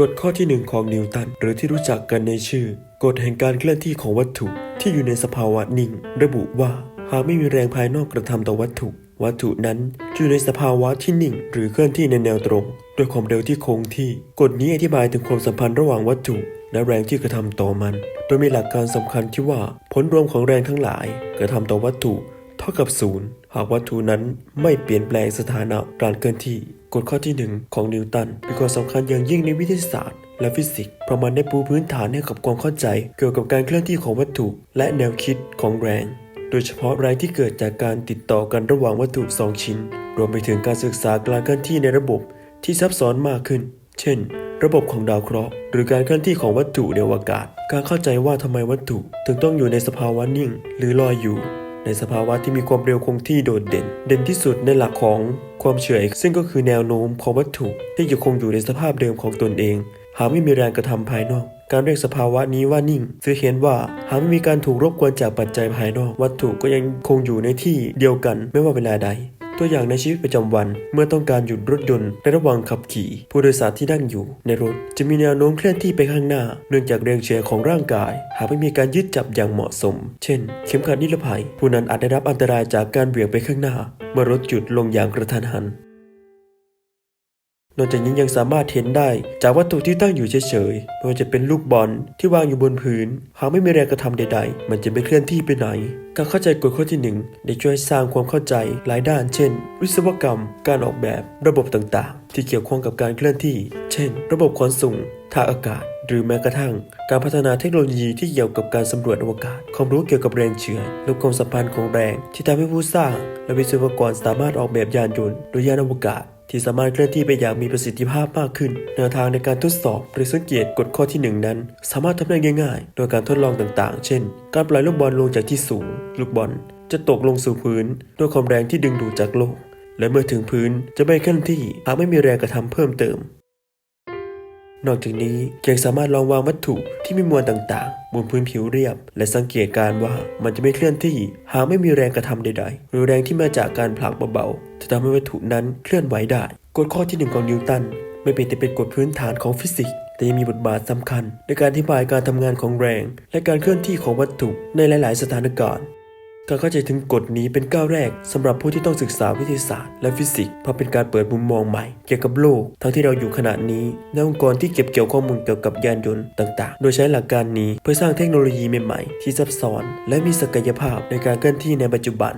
กฎข้อที่ 1 ของนิวตันหรือที่รู้จักกันในชื่อ กฎแห่งการเคลื่อนที่ของวัตถุที่อยู่ในสภาวะนิ่ง ระบุว่า หากไม่มีแรงภายนอกกระทำต่อวัตถุ วัตถุนั้นอยู่ในสภาวะที่นิ่ง หรือเคลื่อนที่ในแนวตรงด้วยความเร็วที่คงที่ กฎนี้อธิบายถึงความสัมพันธ์ระหว่างวัตถุ และแรงที่กระทำต่อมัน โดยมีหลักการสำคัญที่ว่าผลรวมของแรงทั้งหลาย กระทำต่อวัตถุ เท่ากับศูนย์หากวัตถุนั้นไม่เปลี่ยนแปลงสถานะการเคลื่อนที่กฎข้อที่ 1 ของนิวตันมีความสำคัญอย่างยิ่งในวิทยาศาสตร์และฟิสิกส์เพราะมันได้ปูพื้นฐานให้กับความเข้าใจ เกี่ยวกับการเคลื่อนที่ของวัตถุ และแนวคิดของแรง โดยเฉพาะแรงที่เกิดจากการติดต่อกันระหว่างวัตถุสองชิ้น รวมไปถึงการศึกษาการเคลื่อนที่ในระบบที่ซับซ้อนมากขึ้น เช่น ระบบของดาวเคราะห์หรือการเคลื่อนที่ของวัตถุในอวกาศ การเข้าใจว่าทำไมวัตถุ ถึงต้องอยู่ในสภาวะนิ่ง หรือลอยอยู่ ในสภาวะที่มีความเร็วคงที่โดดเด่น เด่นที่สุดในหลักของความเฉื่อยซึ่งก็คือแนวโน้มของวัตถุที่ยังคงอยู่ในสภาพเดิมของตนเอง หากไม่มีแรงกระทำภายนอก การเรียกสภาวะนี้ว่านิ่งซึ่งเห็นว่าหากไม่มีการถูกรบกวนจากปัจจัยภายนอก วัตถุก็ยังคงอยู่ในที่เดียวกันไม่ว่าเวลาใด ตัวอย่างในชีวิตประจำวัน เมื่อต้องการหยุดรถยนต์ในระหว่างขับขี่ ผู้โดยสารที่นั่งอยู่ในรถจะมีแนวโน้มเคลื่อนที่ไปข้างหน้า เนื่องจากแรงเฉื่อยของร่างกาย หากไม่มีการยึดจับอย่างเหมาะสม เช่น เข็มขัดนิรภัย ผู้นั้นอาจได้รับอันตรายจากการเบี่ยงไปข้างหน้า เมื่อรถหยุดลงอย่างกระทันหัน นอกจากนี้ยังสามารถเห็นได้จากวัตถุที่ตั้งอยู่เฉยๆไม่ว่าจะเป็นลูกบอลที่วางอยู่บนพื้น หากไม่มีแรงกระทำใด ๆ มันจะไม่เคลื่อนที่ไปไหน การเข้าใจกฎข้อที่หนึ่งได้ช่วยสร้างความเข้าใจหลายด้าน เช่น วิศวกรรม การออกแบบ ระบบต่างๆ ที่เกี่ยวข้องกับการเคลื่อนที่ เช่น ระบบขนส่งทางอากาศ หรือแม้กระทั่ง การพัฒนาเทคโนโลยีที่เกี่ยวกับการสำรวจอวกาศ ความรู้เกี่ยวกับแรงเฉื่อยและความสัมพันธ์ของแรง ที่ทำให้ผู้สร้าง และวิศวกรสามารถออกแบบยานยนต์หรือยานอวกาศ ที่สามารถเคลื่อนที่ไปอย่างมีประสิทธิภาพมากขึ้น แนวทางในการทดสอบหรือสังเกตกฎข้อที่หนึ่งนั้น สามารถทำได้ง่ายๆ โดยการทดลองต่างๆ เช่น การปล่อยลูกบอลลงจากที่สูง ลูกบอลจะตกลงสู่พื้นด้วยความแรงที่ดึงดูดจากโลก และเมื่อถึงพื้นจะไม่เคลื่อนที่หากไม่มีแรงกระทำเพิ่มเติม นอกจากนี้ยังสามารถลองวางวัตถุที่มีมวลต่างๆ บนพื้นผิวเรียบ และสังเกตการว่ามันจะไม่เคลื่อนที่หากไม่มีแรงกระทำใดๆ หรือแรงที่มาจากการผลักเบาๆจะทำให้วัตถุนั้นเคลื่อนไหวได้ กฎข้อที่หนึ่งของนิวตันไม่เป็นแต่เป็นกฎพื้นฐานของฟิสิกส์แต่ยังมีบทบาทสำคัญ ในการอธิบายการทำงานของแรง และการเคลื่อนที่ของวัตถุในหลาย ๆ สถานการณ์ การเข้าใจถึงกฎนี้เป็นก้าวแรกสำหรับผู้ที่ต้องศึกษาวิทยาศาสตร์และฟิสิกส์เพราะเป็นการเปิดมุมมองใหม่เกี่ยวกับโลก ทั้งที่เราอยู่ขณะนี้ในองค์กรที่เก็บเกี่ยวข้อมูลเกี่ยวกับยานยนต์ต่างๆ โดยใช้หลักการนี้เพื่อสร้างเทคโนโลยีใหม่ๆ ที่ซับซ้อน และมีศักยภาพในการเคลื่อนที่ในปัจจุบัน